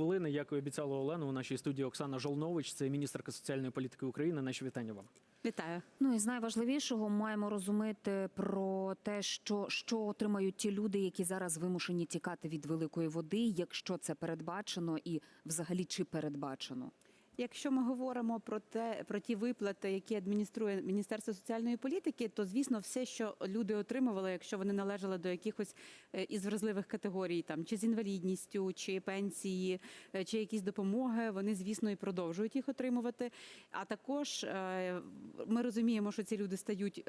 хвилини. Як і обіцяла Олена, у нашій студії Оксана Жолнович, це міністерка соціальної політики України. Наші вітання вам. Вітаю. Ну і з найважливішого маємо розуміти про те, що, що отримають ті люди, які зараз вимушені тікати від великої води, якщо це передбачено, і взагалі чи передбачено. Якщо ми говоримо про те, про ті виплати, які адмініструє Міністерство соціальної політики, то звісно, все, що люди отримували, якщо вони належали до якихось е, із вразливих категорій, там чи з інвалідністю, чи пенсії, е, чи якісь допомоги, вони звісно і продовжують їх отримувати. А також е, ми розуміємо, що ці люди стають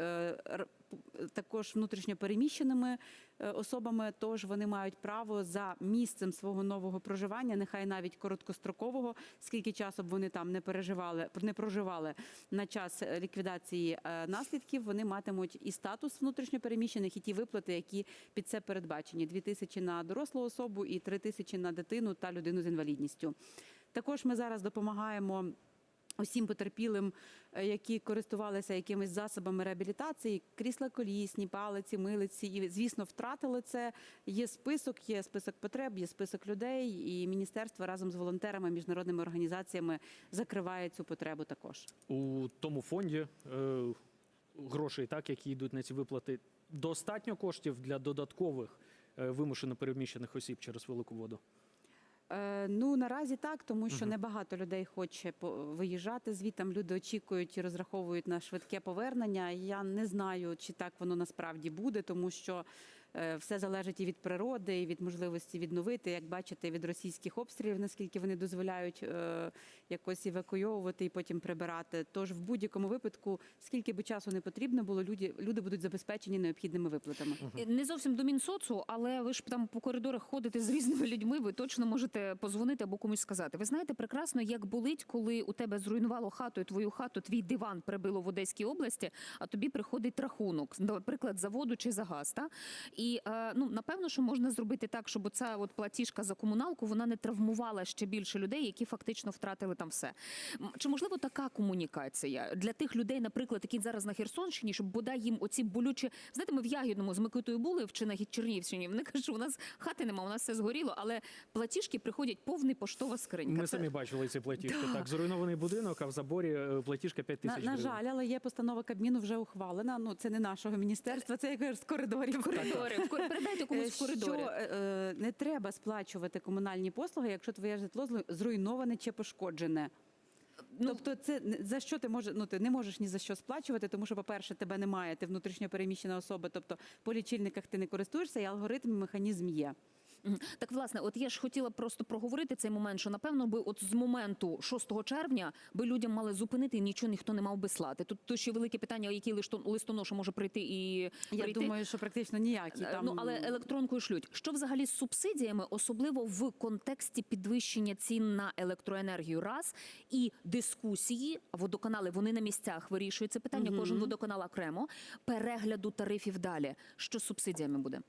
також внутрішньо переміщеними особами, тож вони мають право за місцем свого нового проживання, нехай навіть короткострокового, скільки часу б вони там не переживали, не проживали на час е, ліквідації е, наслідків. Вони матимуть і статус внутрішньопереміщених, і ті виплати, які під це передбачені: дві тисячі на дорослу особу і три тисячі на дитину та людину з інвалідністю. Також ми зараз допомагаємо. Усім потерпілим, е, які користувалися якимись засобами реабілітації, крісла колісні, палиці, милиці, і звісно, втратили це. Є список, є список потреб, є список людей, і міністерство разом з волонтерами, міжнародними організаціями закриває цю потребу також. У тому фонді е, грошей, так які йдуть на ці виплати, достатньо коштів для додаткових е, вимушено переміщених осіб через велику воду. Е, Ну наразі так, тому що небагато людей хоче виїжджати звітам. Люди очікують і розраховують на швидке повернення. Я не знаю, чи так воно насправді буде, тому що все залежить і від природи, і від можливості відновити. Як бачите, від російських обстрілів, наскільки вони дозволяють е, якось евакуйовувати і потім прибирати. Тож в будь-якому випадку, скільки би часу не потрібно було, люди, люди будуть забезпечені необхідними виплатами. Не зовсім до Мінсоцу, але ви ж там по коридорах ходите з різними людьми. Ви точно можете позвонити або комусь сказати. Ви знаєте прекрасно, як болить, коли у тебе зруйнувало хату, і твою хату, твій диван прибило в Одеській області, а тобі приходить рахунок, наприклад, за воду чи за газ. Та? І е, ну напевно, що можна зробити так, щоб ця от платіжка за комуналку вона не травмувала ще більше людей, які фактично втратили там все. Чи можливо така комунікація для тих людей, наприклад, які зараз на Херсонщині, щоб бодай їм оці болючі знаєте, ми в Ягідному з Микитою були чи на Чернігівщині. Вони кажуть, що у нас хати нема, у нас все згоріло, але платіжки приходять повний поштова скринька. Ми Це- самі бачили ці платіжки. Так, зруйнований будинок, а в заборі е, платіжка 5 тисяч на гривень. жаль, але є постанова Кабміну вже ухвалена. Ну це не нашого міністерства, це якось з коридорів. Коридори. В кор- Передайте комусь в коридорі. Що е, е, не треба сплачувати комунальні послуги, якщо твоє житло злу- зруйноване чи пошкоджене. Ну, тобто, це не- за що ти можеш, ну ти не можеш ні за що сплачувати, тому що, по-перше, тебе немає, ти внутрішньо переміщена особа, тобто по лічильниках ти не користуєшся, і алгоритм, і механізм є. Так, власне, от я ж хотіла просто проговорити цей момент, що напевно би от з моменту 6 червня би людям мали зупинити і нічого ніхто не мав би слати. Тут, тут ще велике питання, який листон- листоноша може прийти і Я прийти. думаю, що практично ніякі Е, там Ну але електронкою шлють. Що взагалі з субсидіями, особливо в контексті підвищення цін на електроенергію, раз і дискусії. Водоканали вони на місцях вирішують це питання. Кожен водоканал окремо перегляду тарифів далі. Що з субсидіями буде?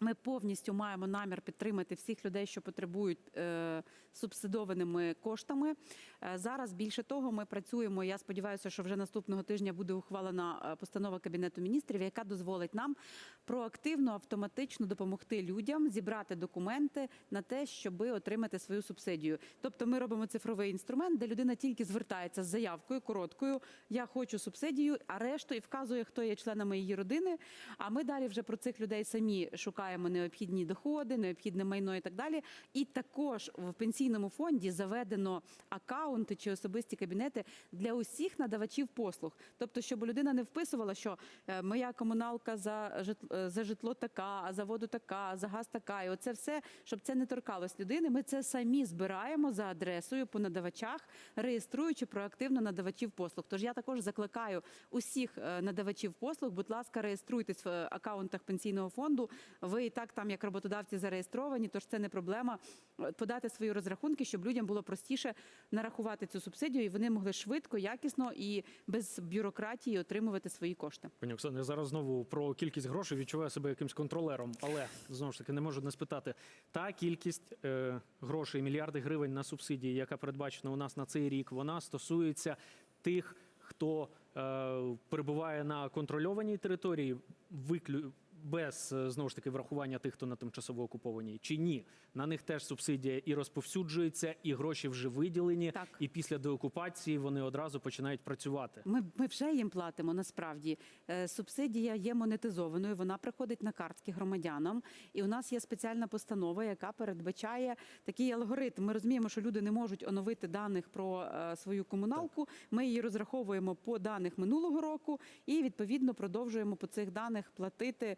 Ми повністю маємо намір підтримати всіх людей, що потребують е, субсидованими коштами. Е, зараз більше того, ми працюємо. Я сподіваюся, що вже наступного тижня буде ухвалена е, постанова кабінету міністрів, яка дозволить нам проактивно автоматично допомогти людям зібрати документи на те, щоб отримати свою субсидію. Тобто, ми робимо цифровий інструмент, де людина тільки звертається з заявкою короткою. Я хочу субсидію, а решту і вказує, хто є членами її родини. А ми далі вже про цих людей самі шукаємо необхідні доходи, необхідне майно і так далі. І також в пенсійному фонді заведено акаунти чи особисті кабінети для усіх надавачів послуг. Тобто, щоб людина не вписувала, що е, моя комуналка за житло, за житло така, за воду така, за газ така. І оце все, щоб це не торкалось людини. Ми це самі збираємо за адресою по надавачах, реєструючи проактивно надавачів послуг. Тож я також закликаю усіх е, надавачів послуг, будь ласка, реєструйтесь в е, акаунтах пенсійного фонду. Ви і так там як роботодавці зареєстровані, тож це не проблема е, подати свої розрахунки, щоб людям було простіше нарахувати цю субсидію, і вони могли швидко, якісно і без бюрократії отримувати свої кошти. Пані Оксано, я зараз знову про кількість грошей відчуваю себе якимсь контролером, але знову ж таки не можу не спитати. Та кількість е, грошей, мільярди гривень на субсидії, яка передбачена у нас на цей рік, вона стосується тих, хто е, перебуває на контрольованій території, виклю... без е, знову ж таки врахування тих, хто на тимчасово окупованій, чи ні? На них теж субсидія і розповсюджується, і гроші вже виділені, Так. і після деокупації вони одразу починають працювати. Ми, ми вже їм платимо насправді. Е, Субсидія є монетизованою, вона приходить на картки громадянам. І у нас є спеціальна постанова, яка передбачає такий алгоритм. Ми розуміємо, що люди не можуть оновити даних про е, свою комуналку. Ми її розраховуємо по даних минулого року і відповідно продовжуємо по цих даних платити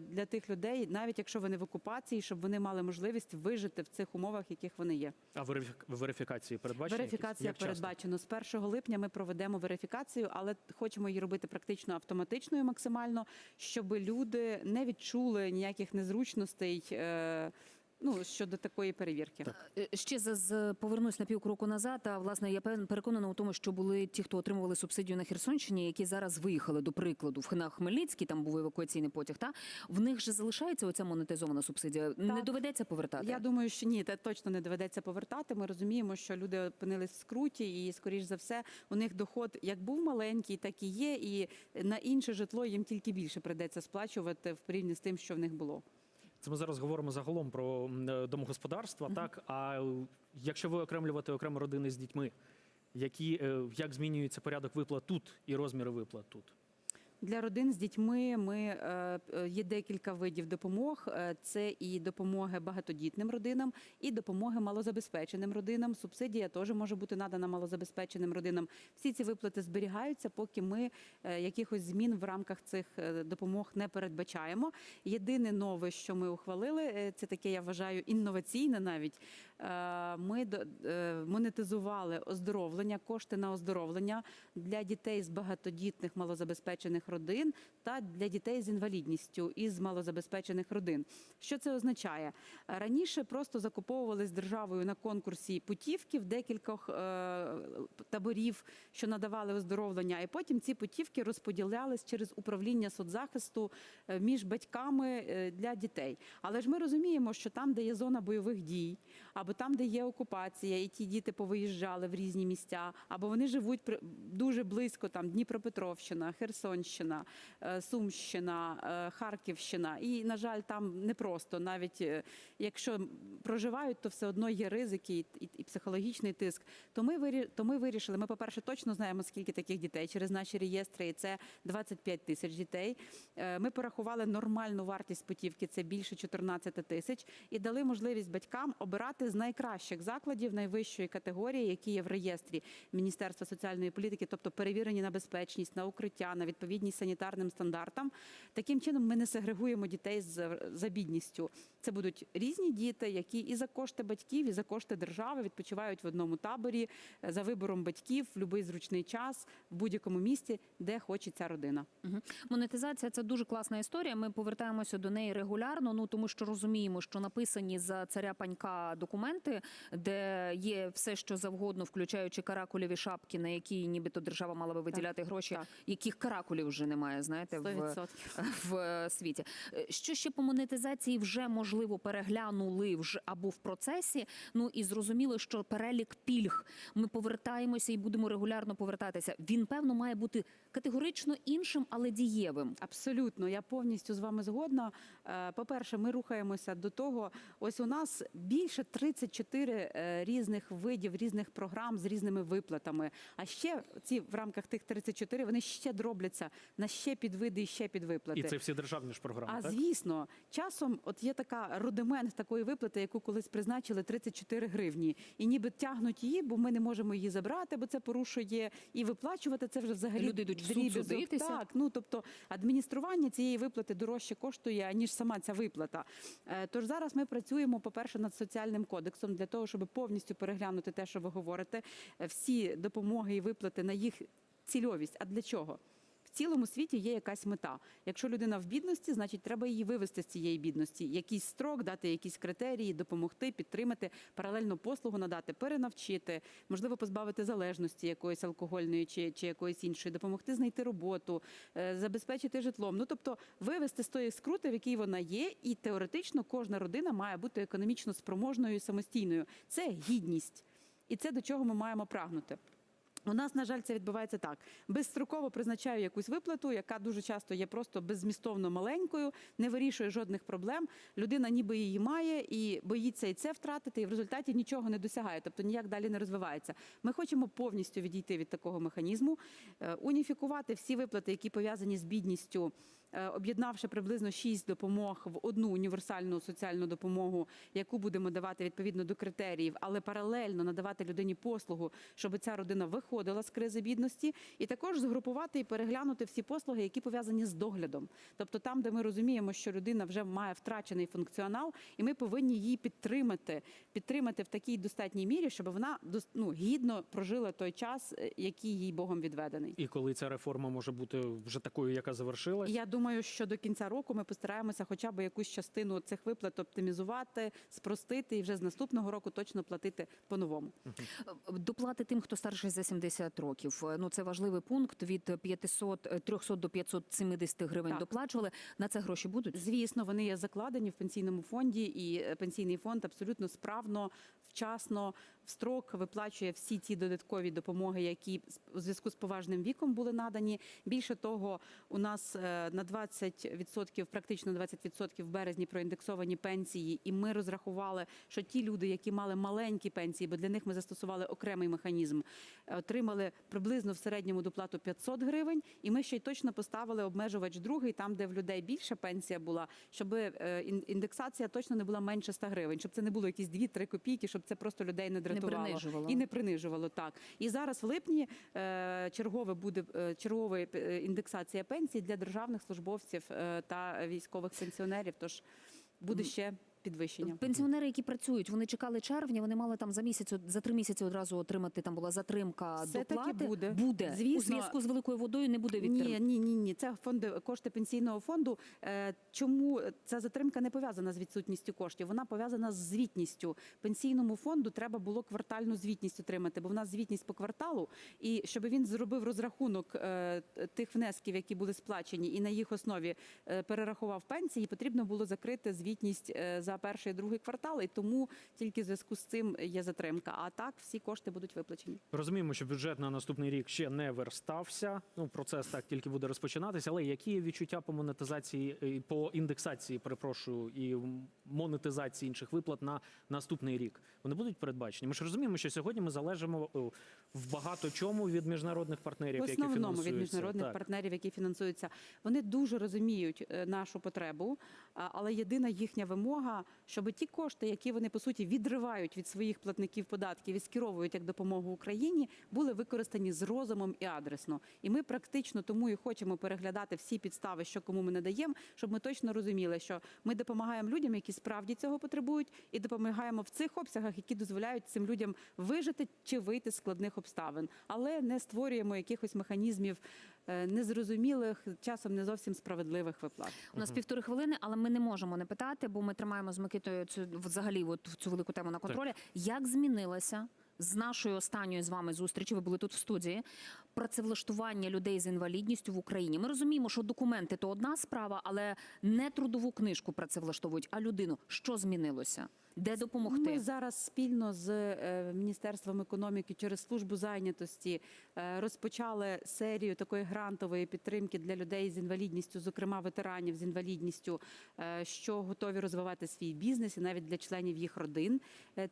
для тих людей, навіть якщо вони в окупації, щоб вони мали можливість вижити в цих умовах, яких вони є. А верифі- верифікації передбачені? Верифікація Як передбачено з 1 липня. Ми проведемо верифікацію, але хочемо її робити практично автоматичною максимально, щоб люди не відчули ніяких незручностей. Ну щодо такої перевірки, Е, Ще за з повернусь на півкроку назад. А власне я переконана у тому, що були ті, хто отримували субсидію на Херсонщині, які зараз виїхали до прикладу в на Хмельницький, там був евакуаційний потяг. Та в них же залишається оця монетизована субсидія. Не доведеться повертати. Я думаю, що ні, це точно не доведеться повертати. Ми розуміємо, що люди опинились в скруті, і скоріш за все, у них доход як був маленький, так і є. І на інше житло їм тільки більше придеться сплачувати в порівні з тим, що в них було. Це ми зараз говоримо загалом про домогосподарства. Mm -hmm. Так а е, якщо ви окремлювати окремо родини з дітьми, які е, як змінюється порядок виплат тут і розміри виплат тут? Для родин з дітьми ми е, е, є декілька видів допомог. Е, Це і допомоги багатодітним родинам, і допомоги малозабезпеченим родинам. Субсидія теж може бути надана малозабезпеченим родинам. Всі ці виплати зберігаються, поки ми якихось змін в рамках цих допомог не передбачаємо. Єдине нове, що ми ухвалили, це таке, я вважаю, інноваційне навіть. Е, Ми е, монетизували оздоровлення, кошти на оздоровлення для дітей з багатодітних малозабезпечених родин та для дітей з інвалідністю із малозабезпечених родин. Що це означає? Раніше просто закуповували з державою на конкурсі путівки в декількох е, таборів, що надавали оздоровлення, і потім ці путівки розподілялись через управління соцзахисту між батьками для дітей. Але ж ми розуміємо, що там, де є зона бойових дій, або там, де є окупація, і ті діти повиїжджали в різні місця, або вони живуть дуже близько, там Дніпропетровщина, Херсонщина, е, Сумщина, е, Харківщина. І, на жаль, там непросто, навіть е, якщо проживають, то все одно є ризики і, психологічний тиск. То ми, то вирішили, ми, по-перше, точно знаємо, скільки таких дітей через наші реєстри, і це 25 тисяч дітей. Ми порахували нормальну вартість путівки, це більше 14 тисяч, і дали можливість батькам обирати з найкращих закладів найвищої категорії, які є в реєстрі Міністерства соціальної політики, тобто перевірені на безпечність, на укриття, на відповідність санітарним стандартам. Таким чином ми не сегрегуємо дітей з за бідністю. Це будуть різні діти, які і за кошти батьків, і за кошти держави відпочивають в одному таборі е, за вибором батьків в будь-який зручний час в будь-якому місті, де хоче ця родина. Мгм. Монетизація це дуже класна історія. Ми повертаємося до неї регулярно. Ну тому що розуміємо, що написані за царя панька документи, де є все, що завгодно, включаючи каракулєві шапки, на які нібито держава мала би виділяти гроші, так. яких каракулів вже немає, знаєте, в, в е, світі. Е, Що ще по монетизації вже можливо переглянули вже або в процесі. Ну і зрозуміло, що перелік пільг ми повертаємося і будемо регулярно повертатися. Він певно має бути категорично іншим, але дієвим. Абсолютно, я повністю з вами згодна. Е, По-перше, ми рухаємося до того. Ось у нас більше 34 е, різних видів, різних програм з різними виплатами. А ще ці в рамках тих 34 вони ще дробляться на ще підвиди і ще підвиплати. І це всі державні ж програми. А так? звісно, часом от є така рудимент такої виплати, яку колись призначили 34 гривні, і ніби тягнуть її, бо ми не можемо її забрати, бо це порушує і виплачувати це вже взагалі Люди йдуть в суд судитися. Так, ну тобто адміністрування цієї виплати дорожче коштує ніж сама ця виплата. Е, Тож зараз ми працюємо, по-перше, над соціальним кодексом для того, щоб повністю переглянути те, що ви говорите, е, всі допомоги і виплати на їх цільовість. А для чого? Цілому світі є якась мета. Якщо людина в бідності, значить треба її вивести з цієї бідності. Якийсь строк, дати якісь критерії, допомогти, підтримати, паралельно послугу надати, перенавчити, можливо, позбавити залежності якоїсь алкогольної чи, чи якоїсь іншої, допомогти знайти роботу, е, забезпечити житлом. Ну тобто вивести з тої скрути, в якій вона є, і теоретично кожна родина має бути економічно спроможною і самостійною. Це гідність, і це до чого ми маємо прагнути. У нас, на жаль, це відбувається так. Безстроково призначаю якусь виплату, яка дуже часто є просто беззмістовно маленькою, не вирішує жодних проблем. Людина ніби її має і боїться і це втратити, і в результаті нічого не досягає, тобто ніяк далі не розвивається. Ми хочемо повністю відійти від такого механізму, е, уніфікувати всі виплати, які пов'язані з бідністю. е, Об'єднавши приблизно шість допомог в одну універсальну соціальну допомогу, яку будемо давати відповідно до критеріїв, але паралельно надавати людині послугу, щоб ця родина виходила з кризи бідності, і також згрупувати і переглянути всі послуги, які пов'язані з доглядом. Тобто там, де ми розуміємо, що людина вже має втрачений функціонал, і ми повинні її підтримати, підтримати в такій достатній мірі, щоб вона ну, гідно прожила той час, е, який їй Богом відведений. І коли ця реформа може бути вже такою, яка завершилась? Я думаю, що до кінця року ми постараємося хоча б якусь частину цих виплат оптимізувати, спростити і вже з наступного року точно платити по-новому. Доплати тим, хто старший за 70 років. Ну це важливий пункт. Від 500, е, 300 до 570 гривень Так. доплачували. На це гроші будуть. Звісно, вони є закладені в пенсійному фонді, і е, пенсійний фонд абсолютно справно, вчасно, в строк виплачує всі ті додаткові допомоги, які у зв'язку з поважним віком були надані. Більше того, у нас е, на 20%, практично 20% в березні проіндексовані пенсії, і ми розрахували, що ті люди, які мали маленькі пенсії, бо для них ми застосували окремий механізм, е, отримали приблизно в середньому доплату 500 гривень. І ми ще й точно поставили обмежувач другий, там, де в людей більша пенсія була, щоб е, індексація точно не була менше 100 гривень, щоб це не було якісь 2-3 копійки, щоб це просто людей не дратувало принижувало. і не принижувало. Так і зараз в липні е, чергове буде е, чергова е, індексація пенсій для державних службовців та військових пенсіонерів. Тож буде ще підвищення. Пенсіонери, які працюють, вони чекали червня. Вони мали там за місяць, за три місяці одразу отримати. Там була затримка Все-таки буде. буде. Звісно. у зв'язку з великою водою. Не буде Ні, відтримки. ні, ні, ні. Це фонди кошти пенсійного фонду. Е, Чому ця затримка не пов'язана з відсутністю коштів? Вона пов'язана з звітністю. Пенсійному фонду треба було квартальну звітність отримати, бо в нас звітність по кварталу. І щоб він зробив розрахунок е, тих внесків, які були сплачені, і на їх основі е, перерахував пенсії, потрібно було закрити звітність е, за перший і другий квартал. І тому тільки в зв'язку з цим є затримка. А так всі кошти будуть виплачені. Розуміємо, що бюджет на наступний рік ще не верстався. Ну процес так тільки буде розпочинатися. Але які є відчуття по монетизації е, по індексації, перепрошую, і монетизації інших виплат на наступний рік? Вони будуть передбачені. Ми ж розуміємо, що сьогодні ми залежимо е, в багато чому від міжнародних партнерів, В які основному фінансуються. від міжнародних Так. партнерів, які фінансуються, вони дуже розуміють е, нашу потребу. Але єдина їхня вимога, щоб ті кошти, які вони по суті відривають від своїх платників податків і скеровують як допомогу Україні, були використані з розумом і адресно. І ми практично тому і хочемо переглядати всі підстави, що кому ми надаємо, щоб ми точно розуміли, що ми допомагаємо людям, які справді цього потребують, і допомагаємо в цих обсягах, які дозволяють цим людям вижити чи вийти з складних обставин, але не створюємо якихось механізмів е, незрозумілих, часом не зовсім справедливих виплат. У нас півтори хвилини, але ми не можемо не питати, бо ми тримаємо з Микитою цю взагалі от цю велику тему на контролі. Як змінилася з нашої останньої з вами зустрічі? Ви були тут в студії. Працевлаштування людей з інвалідністю в Україні. Ми розуміємо, що документи то одна справа, але не трудову книжку працевлаштовують, а людину. Що змінилося? Де допомогти? Ми зараз спільно з е, Міністерством економіки через службу зайнятості е, розпочали серію такої грантової підтримки для людей з інвалідністю, зокрема ветеранів з інвалідністю, е, що готові розвивати свій бізнес і навіть для членів їх родин.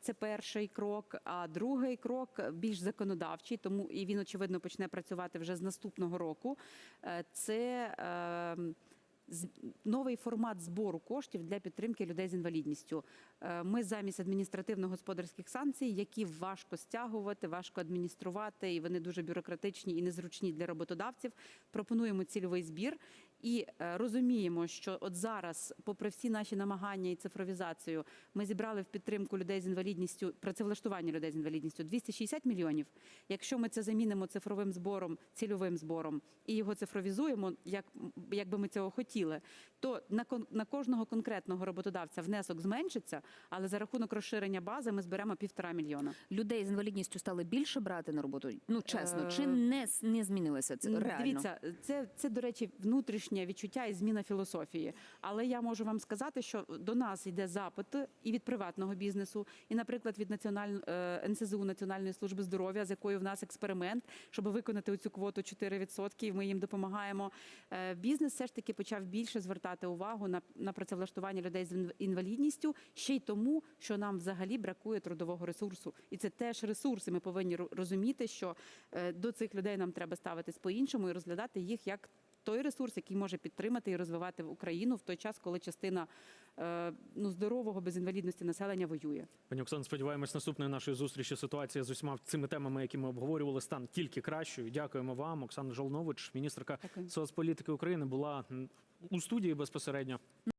Це перший крок. А другий крок більш законодавчий, тому і він очевидно почне працювати вже з наступного року. Це е, з- новий формат збору коштів для підтримки людей з інвалідністю. Е, Ми замість адміністративно-господарських санкцій, які важко стягувати, важко адмініструвати, і вони дуже бюрократичні і незручні для роботодавців. Пропонуємо цільовий збір і е, розуміємо, що от зараз, попри всі наші намагання і цифровізацію, ми зібрали в підтримку людей з інвалідністю, працевлаштування людей з інвалідністю 260 мільйонів. Якщо ми це замінимо цифровим збором, цільовим збором і його цифровізуємо, як, як би ми цього хотіли, то на, на кожного конкретного роботодавця внесок зменшиться, але за рахунок розширення бази ми зберемо півтора мільйона. Людей з інвалідністю стали більше брати на роботу? Ну чесно, Е, чи не, с- не змінилося це реально? Дивіться, це, це, до речі, внутрішнє внутрішнє відчуття і зміна філософії. Але я можу вам сказати, що до нас йде запит і від приватного бізнесу, і, наприклад, від національної НСЗУ Національної служби здоров'я, з якою в нас експеримент, щоб виконати цю квоту 4%, і Ми їм допомагаємо. Е, Бізнес все ж таки почав більше звертати увагу на, на працевлаштування людей з інвалідністю, ще й тому, що нам взагалі бракує трудового ресурсу, і це теж ресурси. Ми повинні розуміти, що е, до цих людей нам треба ставитись по-іншому і розглядати їх як той ресурс, який може підтримати і розвивати Україну в той час, коли частина е, ну здорового без інвалідності населення воює. Пані Оксано, сподіваємось, наступної нашої зустрічі ситуація з усіма цими темами, які ми обговорювали, стан тільки кращою. Дякуємо вам. Оксана Жолнович, міністерка Дякую. соцполітики України, була у студії безпосередньо.